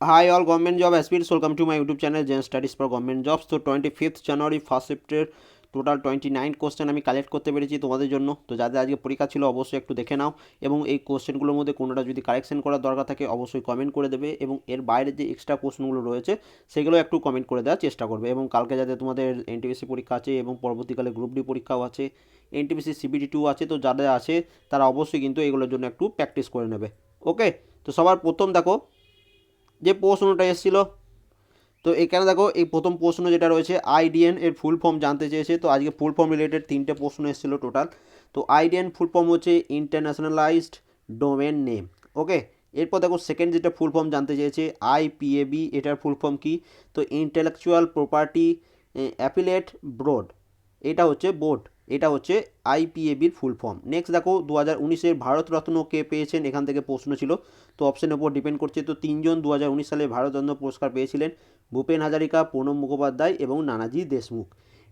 Hi, all government job aspirants. Welcome to my YouTube channel, Gen Studies for Government Jobs. তো twenty fifth January first শিফটের total twenty nine question আমি collect করতে পেরেছি তোমাদের জন্য। তো যাদের আজকে পরীক্ষা ছিল অবশ্যই একটু দেখে নাও। এবং এই কোশ্চেনগুলোর মধ্যে কোনোটা যদি কারেকশন করার দরকার থাকে অবশ্যই কমেন্ট করে দেবে। এবং এর বাইরে যে এক্সট্রা প্রশ্নগুলো রয়েছে সেগুলো একটু কমেন্ট করে দেওয়ার চেষ্টা করবে। এবং কালকে যাতে তোমাদের এনটিপিসি পরীক্ষা আছে এবং পরবর্তীকালে গ্রুপ ডি পরীক্ষাও আছে এনটিপিসি সিবিটি টু আছে তো যাদের আছে তারা অবশ্যই কিন্তু এগুলোর জন্য একটু প্র্যাকটিস করে নেবে। ওকে তো সবার প্রথম দেখো যে প্রশ্নটা এসেছিল, তো এখানে দেখো এই প্রথম প্রশ্ন যেটা রয়েছে আইডিএন এর ফুল ফর্ম জানতে চেয়েছে, তো আজকে ফুল ফর্ম রিলেটেড তিনটে প্রশ্ন এসেছিল টোটাল তো আইডিএন ফুল ফর্ম হচ্ছে ইন্টারন্যাশনালাইজড ডোমেন নেম ওকে এরপর দেখো সেকেন্ড যেটা ফুল ফর্ম জানতে চেয়েছে আইপিএবি এটার ফুল ফর্ম কি? তো ইন্টেলেকচুয়াল প্রপার্টি অ্যাপিলেট ব্রড এটা হচ্ছে বোর্ড এটা হচ্ছে আইপিএবির ফুল ফর্ম নেক্সট দেখো দু হাজার উনিশের ভারতরত্ন কে পেয়েছেন? এখান থেকে প্রশ্ন ছিল। তো অপশনের উপর ডিপেন্ড করছে। তো তিনজন দু হাজার উনিশ সালে ভারতরত্ন পুরস্কার পেয়েছিলেন। ভূপেন হাজারিকা, প্রণব মুখোপাধ্যায় এবং নানাজি দেশমুখ।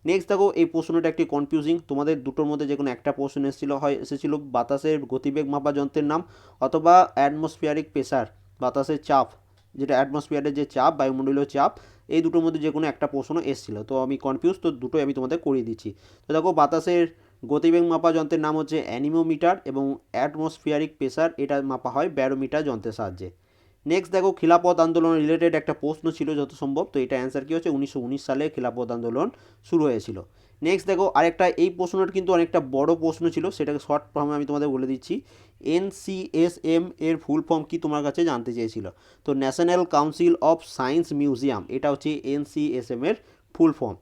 নেক্সট দেখো, এই প্রশ্নটা একটি কনফিউজিং তোমাদের দুটোর মধ্যে যে কোনো একটা প্রশ্ন এসেছিল, হয় এসেছিল, বাতাসের গতিবেগ মাপা যন্ত্রের নাম অথবা অ্যাটমসফিয়ারিক প্রেসার বাতাসের চাপ, যেটা অ্যাটমসফিয়ারের যে চাপ, বায়ুমণ্ডলীয় চাপ এই দুটোর মধ্যে যে কোনো একটা প্রশ্ন এসেছিল। তো আমি কনফিউজ তো দুটোই আমি তোমাদের করিয়ে দিচ্ছি। তো দেখো, বাতাসের গতিবেগ মাপা যন্ত্রের নাম হচ্ছে অ্যানিমোমিটার এবং অ্যাটমসফিয়ারিক প্রেসার, এটা মাপা হয় ব্যারোমিটার যন্ত্রের সাহায্যে। নেক্সট দেখো খিলাপথ আন্দোলন রিলেটেড একটা প্রশ্ন ছিল যত সম্ভব, তো এটা অ্যান্সার কী হচ্ছে উনিশশো উনিশ সালে খিলাপথ আন্দোলন শুরু হয়েছিল। নেক্সট দেখো আরেকটা, এই প্রশ্নটা কিন্তু অনেকটা বড় প্রশ্ন ছিল, সেটাকে শর্ট ফর্মে আমি তোমাদের বলে দিচ্ছি। এনসিএসএম এর ফুল ফর্ম কি তোমার কাছে জানতে চেয়েছিল? তো national council of science museum এটা হচ্ছে এনসিএসএম এর ফুল ফর্ম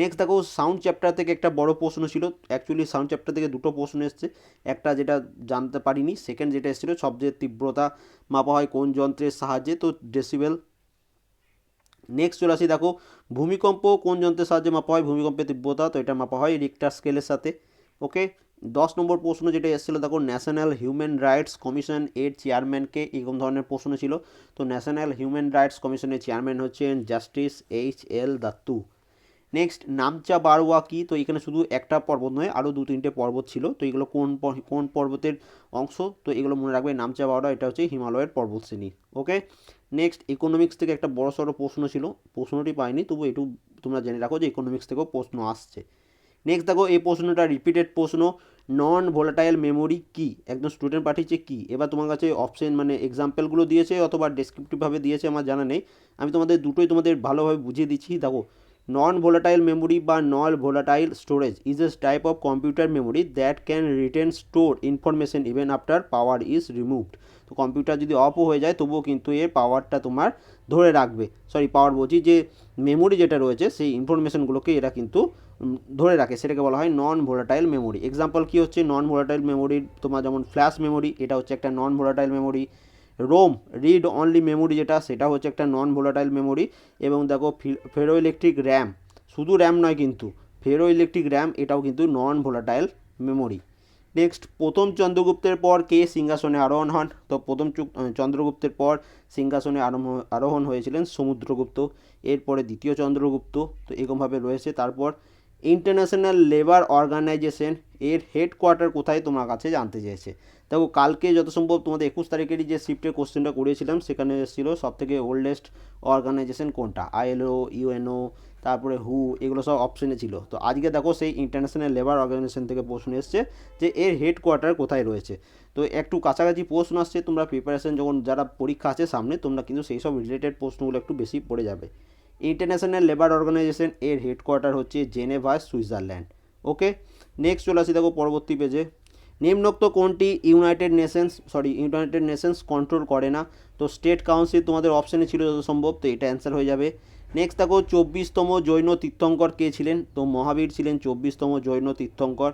নেক্সট দেখো সাউন্ড চ্যাপ্টার থেকে একটা বড় প্রশ্ন ছিল। অ্যাকচুয়ালি সাউন্ড চ্যাপ্টার থেকে দুটো প্রশ্ন এসছে। একটা যেটা জানতে পারিনি সেকেন্ড যেটা এসেছিল সবচেয়ে তীব্রতা মাপা হয় কোন যন্ত্রের সাহায্যে, তো ডেসিবেল নেক্সট চলে আসি, দেখো, ভূমিকম্প কোন যন্ত্রের সাহায্যে মাপা হয়? ভূমিকম্পের তীব্রতা, তো এটা মাপা হয় রিক্টার স্কেলের সাথে। ওকে দশ নম্বর প্রশ্ন যেটা এসেছিল, দেখো ন্যাশনাল হিউম্যান রাইটস কমিশন এর চেয়ারম্যানকে এরকম ধরনের প্রশ্ন ছিল। তো ন্যাশনাল হিউম্যান রাইটস কমিশনের চেয়ারম্যান হচ্ছেন justice H L Dattu next Namcha Barwa কি তো এখানে শুধু একটা পর্বত নয়, আরও দু তিনটে পর্বত ছিল। তো এগুলো কোন কোন পর্বতের অংশ? তো এগুলো মনে রাখবে নামচা বারোয়া এটা হচ্ছে হিমালয়ের পর্বত শ্রেণি, ওকে? নেক্সট ইকোনমিক্স থেকে একটা বড় সড়ো প্রশ্ন ছিল, প্রশ্নটি পাইনি, তবু একটু তোমরা জেনে রাখো যে ইকোনমিক্স থেকেও প্রশ্ন আসছে। নেক্সট দেখো, এই প্রশ্নটা রিপিটেড প্রশ্ন নন ভোলাটাইল মেমোরি কি? একজন স্টুডেন্ট পাঠিয়েছে কি? এবার তোমার কাছে অপশন মানে এক্সাম্পলগুলো দিয়েছে অথবা ডেসক্রিপটিভভাবে দিয়েছে, আমার জানা নেই। আমি তোমাদের দুটোই তোমাদের ভালোভাবে বুঝিয়ে দিচ্ছি, দেখো নন ভোলাটাইল মেমোরি বা non volatile storage is a type of computer memory that can retain store information even after power is removed তো কম্পিউটার যদি অফও হয়ে যায়, তবুও কিন্তু এর পাওয়ারটা তোমার ধরে রাখবে। সরি পাওয়ার বলছি যে মেমোরি যেটা রয়েছে, সেই ইনফরমেশনগুলোকে এরা কিন্তু ধরে রাখে। সেটাকে বলা হয় নন ভোলাটাইল মেমোরি এক্সাম্পল কী হচ্ছে? নন ভোলাটাইল মেমোরি তোমার যেমন ফ্ল্যাশ মেমোরি এটা হচ্ছে একটা non volatile memory ROM read only memory যেটা, সেটা হচ্ছে একটা নন ভোলাটাইল মেমোরি এবং দেখো ফেরো ইলেকট্রিক র্যাম শুধু র্যাম নয় কিন্তু ফেরো ইলেকট্রিক র্যাম এটাও কিন্তু নন ভোলাটাইল মেমোরি নেক্সট প্রথম চন্দ্রগুপ্তের পর কে সিংহাসনে আরোহণ হন? তো প্রথম চন্দ্রগুপ্তের পর সিংহাসনে আরোহণ হয়েছিলেন সমুদ্রগুপ্ত, এরপরে দ্বিতীয় চন্দ্রগুপ্ত, তো এরকমভাবে রয়েছে। তারপর ইন্টারন্যাশনাল লেবার অর্গানাইজেশন এর হেডকোয়ার্টার কোথায় তোমার কাছে জানতে চেয়েছে। দেখো, কালকে যত সম্ভব তোমাদের একুশ তারিখেরই যে শিফটের কোশ্চেনটা করিয়েছিলাম সেখানে ছিল সব থেকে ওল্ডেস্ট অর্গানাইজেশন কোনটা আইএলও ইউএনও তারপরে হু এগুলো সব অপশনে ছিল। তো আজকে দেখো সেই ইন্টারন্যাশনাল লেবার অর্গানাইজেশন থেকে প্রশ্ন এসছে যে এর হেডকোয়ার্টার কোথায় রয়েছে। তো একটু কাছাকাছি প্রশ্ন আসছে, তোমরা প্রিপারেশন যখন যারা পরীক্ষা আছে সামনে, তোমরা কিন্তু সেই সব রিলেটেড প্রশ্নগুলো একটু বেশি পড়ে যাবে। ইন্টারন্যাশনাল লেবার অর্গানাইজেশন এর হেডকোয়ার্টার হচ্ছে জেনেভা সুইজারল্যান্ড ওকে নেক্সট চলে আসি দেখো পরবর্তী পেজে নিম্নোক্ত কোনটি united nations sorry united nations control করে না? তো স্টেট কাউন্সিল তোমাদের অপশানে ছিল যত সম্ভব, তো এটা অ্যান্সার হয়ে যাবে। নেক্সট দেখো চব্বিশতম জৈন তীর্থঙ্কর কে ছিলেন? তো মহাবীর ছিলেন চব্বিশতম জৈন তীর্থঙ্কর।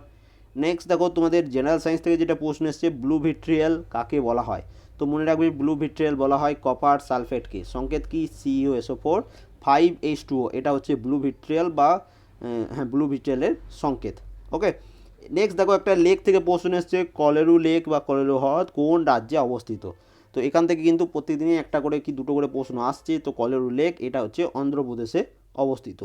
নেক্সট দেখো তোমাদের জেনারেল সায়েন্স থেকে যেটা প্রশ্ন এসছে ব্লু ভিট্রিয়াল কাকে বলা হয়? তো মনে রাখবে ব্লু ভিট্রিয়াল বলা হয় কপার সালফেটকে সংকেত কি? CEO SO four five H two এটা হচ্ছে ব্লু ভিট্রিয়াল বা হ্যাঁ ব্লু ভিট্রিয়ালের সংকেত। ওকে নেক্সট দেখো একটা লেক থেকে প্রশ্ন এসছে, কলেরু লেক বা কলেরু হ্রদ কোন রাজ্যে অবস্থিত? তো এখান থেকে কিন্তু প্রত্যেকদিনই একটা করে কি দুটো করে প্রশ্ন আসছে, তো কলেরু লেক এটা হচ্ছে অন্ধ্রপ্রদেশে অবস্থিত।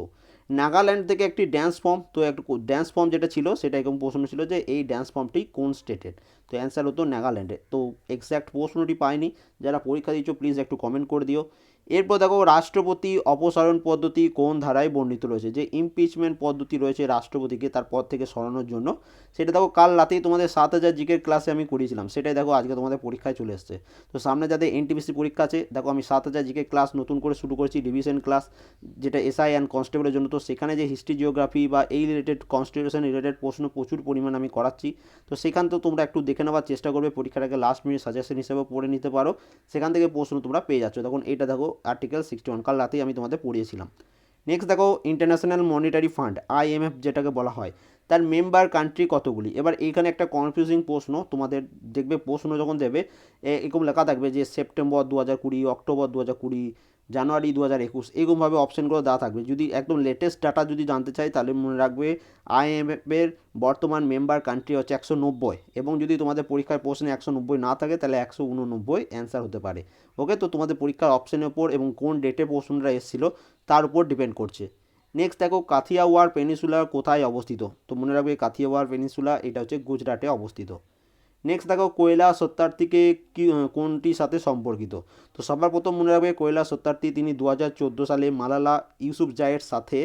নাগাল্যান্ড থেকে একটি ড্যান্স ফর্ম তো একটু ড্যান্স ফর্ম যেটা ছিল, সেটা এরকম প্রশ্ন ছিল যে এই ড্যান্স ফর্মটি কোন স্টেটের তো অ্যান্সার হতো নাগাল্যান্ডে। তো এক্স্যাক্ট প্রশ্নটি পাইনি, যারা পরীক্ষা দিচ্ছ প্লিজ একটু কমেন্ট করে দিও। এরপর দেখো রাষ্ট্রপতি অপসারণ পদ্ধতি কোন ধারায় বর্ণিত রয়েছে? যে ইমপিচমেন্ট পদ্ধতি রয়েছে রাষ্ট্রপতিকে তার পদ থেকে সরানোর জন্য। সেটা দেখো কাল রাতেই তোমাদের সাত হাজার জিকের ক্লাসে আমি করিয়েছিলাম। সেটাই দেখো আজকে তোমাদের পরীক্ষায় চলে এসছে। তো সামনে যাদের এনটিপিসি পরীক্ষা আছে, দেখো আমি সাত হাজার জিকের ক্লাস নতুন করে শুরু করেছি রিভিশন ক্লাস যেটা এসআই অ্যান্ড কনস্টেবলের জন্য। তো সেখানে যে হিস্ট্রি জিওগ্রাফি বা এই রিলেটেড কনস্টিটিউশন রিলেটেড প্রশ্ন প্রচুর পরিমাণ আমি করাচ্ছি। তো সেখান তো তোমরা একটু দেখে নেওয়ার চেষ্টা করবে। পরীক্ষাটাকে লাস্ট মিনিট সাজেশন হিসেবে পড়ে নিতে পারো। সেখান থেকে প্রশ্ন তোমরা পেয়ে যাচ্ছ। তখন এটা দেখো আর্টিকেল সিক্সটি ওয়ান কাল রাতেই আমি তোমাদের পড়িয়েছিলাম। নেক্সট দেখো ইন্টারন্যাশনাল মনিটারি ফান্ড আইএমএফ যেটাকে বলা হয় তার মেম্বার কান্ট্রি কতগুলি? এবার এইখানে একটা কনফিউজিং প্রশ্ন, তোমাদের দেখবে প্রশ্ন যখন দেবে এরকম লেখা থাকবে যে সেপ্টেম্বর দু হাজার কুড়ি অক্টোবর দু হাজার কুড়ি জানুয়ারি দু হাজার একুশ, এরকমভাবে অপশানগুলো দেওয়া থাকবে। যদি একদম লেটেস্ট ডাটা যদি জানতে চাই, তাহলে মনে রাখবে আইএমএফের বর্তমান মেম্বার কান্ট্রি হচ্ছে একশো নব্বই, এবং যদি তোমাদের পরীক্ষার প্রশ্নে একশো নব্বই না থাকে, তাহলে একশো উননব্বই অ্যান্সার হতে পারে। ওকে তো তোমাদের পরীক্ষার অপশানের ওপর এবং কোন ডেটে প্রশ্নটা এসেছিল, তার উপর ডিপেন্ড করছে। নেক্সট দেখো কাথিয়াওয়ার পেনিসুলা কোথায় অবস্থিত? তো মনে রাখবে কাথিয়াওয়ার পেনিসুলা এটা হচ্ছে গুজরাটে অবস্থিত। নেক্সট দেখো কয়লা সত্যার্থীকে কি কোনটির সাথে সম্পর্কিত? তো সবার প্রথম মনে রাখবে কয়লা সত্যার্থী তিনি দু হাজার চোদ্দ সালে মালালা ইউসুফ জায়ের সাথে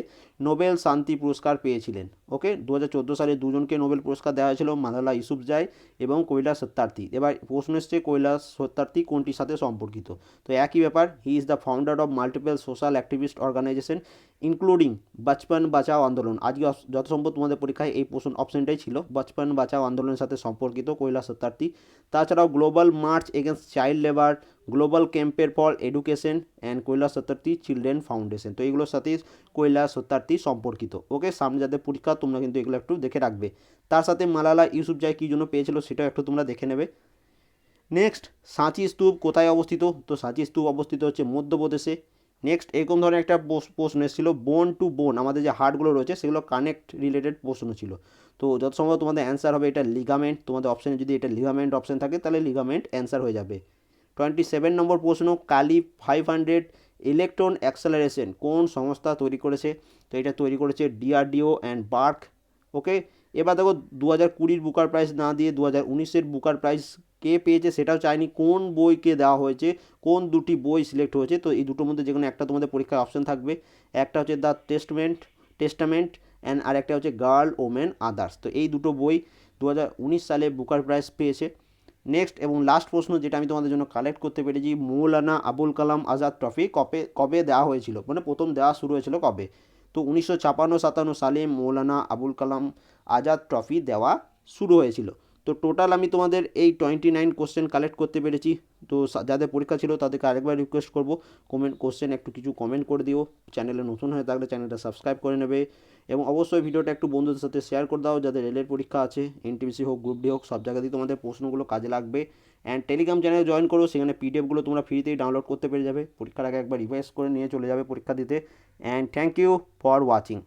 নোবেল শান্তি পুরস্কার পেয়েছিলেন। ওকে? দু হাজার চোদ্দ সালে দুজনকে নোবেল পুরস্কার দেওয়া হয়েছিল মালালা ইউসুফ জায় এবং কৈলাস সত্যার্থী। এবার প্রশ্ন এসছে কৈলাস সত্যার্থী কোনটির সাথে সম্পর্কিত? তো একই ব্যাপার he is the founder of multiple social activist organization including Bachpan Bachao Andolan. আজকে যত সম্ভব তোমাদের পরীক্ষায় এই প্রশ্ন অপশনটাই ছিল, বাচপন বাঁচাও আন্দোলনের সাথে সম্পর্কিত কৈলাস সত্যার্থী। তাছাড়াও global march against child labour global ক্যাম্পের for education and Kailash Satyarthi children foundation. তো এইগুলোর সাথে কৈলাস সত্যার্থী সম্পর্কিত। ওকে, সামনে যাদের পরীক্ষা, তোমরা কিন্তু এগুলো একটু দেখে রাখবে। তার সাথে মালালা ইউসুফ জাই কী জন্য পেয়েছিল সেটাও একটু তোমরা দেখে নেবে। নেক্সট, সাঁচি স্তূপ কোথায় অবস্থিত? তো সাঁচি স্তূপ অবস্থিত হচ্ছে মধ্যপ্রদেশে। নেক্সট, এরকম ধরনের একটা প্রশ- প্রশ্ন এসেছিল বোন টু বোন আমাদের যে হার্টগুলো রয়েছে, সেগুলো কানেক্ট রিলেটেড প্রশ্ন ছিল। তো যত সম্ভব তোমাদের অ্যান্সার হবে এটা লিগামেন্ট তোমাদের অপশানে যদি এটা লিগামেন্ট অপশান থাকে, তাহলে লিগামেন্ট অ্যান্সার হয়ে যাবে। টোয়েন্টি সেভেন নম্বর প্রশ্ন, Kali five hundred electron acceleration কোন সংস্থা তৈরি করেছে? তো এটা তৈরি করেছে ডিআরডিও অ্যান্ড বার্ক ওকে এবার দেখো দু হাজার কুড়ির বুকার প্রাইস না দিয়ে দু হাজার উনিশের বুকার প্রাইস কে পেয়েছে সেটাও চাইনি, কোন বইকে দেওয়া হয়েছে, কোন দুটি বই সিলেক্ট হয়েছে? তো এই দুটোর মধ্যে যে কোনো একটা তোমাদের পরীক্ষার অপশন থাকবে। একটা হচ্ছে দ্য টেস্টমেন্ট টেস্টামেন্ট অ্যান্ড আর একটা হচ্ছে গার্ল ওমেন আদার্স তো এই দুটো বই দু হাজার উনিশ সালে বুকার প্রাইস পেয়েছে। নেক্সট এবং লাস্ট প্রশ্ন যেটা আমি তোমাদের জন্য কালেক্ট করতে পেরেছি, মৌলানা আবুল কালাম আজাদ ট্রফি কবে কবে দেওয়া হয়েছিল? মানে প্রথম দেওয়া শুরু হয়েছিল কবে? তো উনিশশো ছাপান্ন, সাতান্ন সালে মৌলানা আবুল কালাম আজাদ ট্রফি দেওয়া শুরু হয়েছিল। তো টোটাল আমি তোমাদের এই টোয়েন্টি নাইন কোশ্চেন কালেক্ট করতে পেরেছি। তো যাদের পরীক্ষা ছিল তাদেরকে আরেকবার রিকোয়েস্ট করব। কমেন্ট কোশ্চেন একটু কিছু কমেন্ট করে দিও। চ্যানেলে নতুন হয়ে থাকলে চ্যানেলটা সাবস্ক্রাইব করে নেবে। এবং অবশ্যই ভিডিওটা একটু বন্ধুদের সাথে শেয়ার করে দাও, যাদের রেলের পরীক্ষা আছে এনটিপিসি হোক গ্রুপ ডি হোক, সব জায়গাতেই তোমাদের প্রশ্নগুলো কাজে লাগবে। অ্যান্ড টেলিগ্রাম চ্যানেলে জয়েন করো, সেখানে পিডিএফগুলো তোমরা ফ্রিতেই ডাউনলোড করতে পেরে যাবে। পরীক্ষার আগে একবার রিভাইজ করে নিয়ে চলে যাবে পরীক্ষা দিতে। And thank you for watching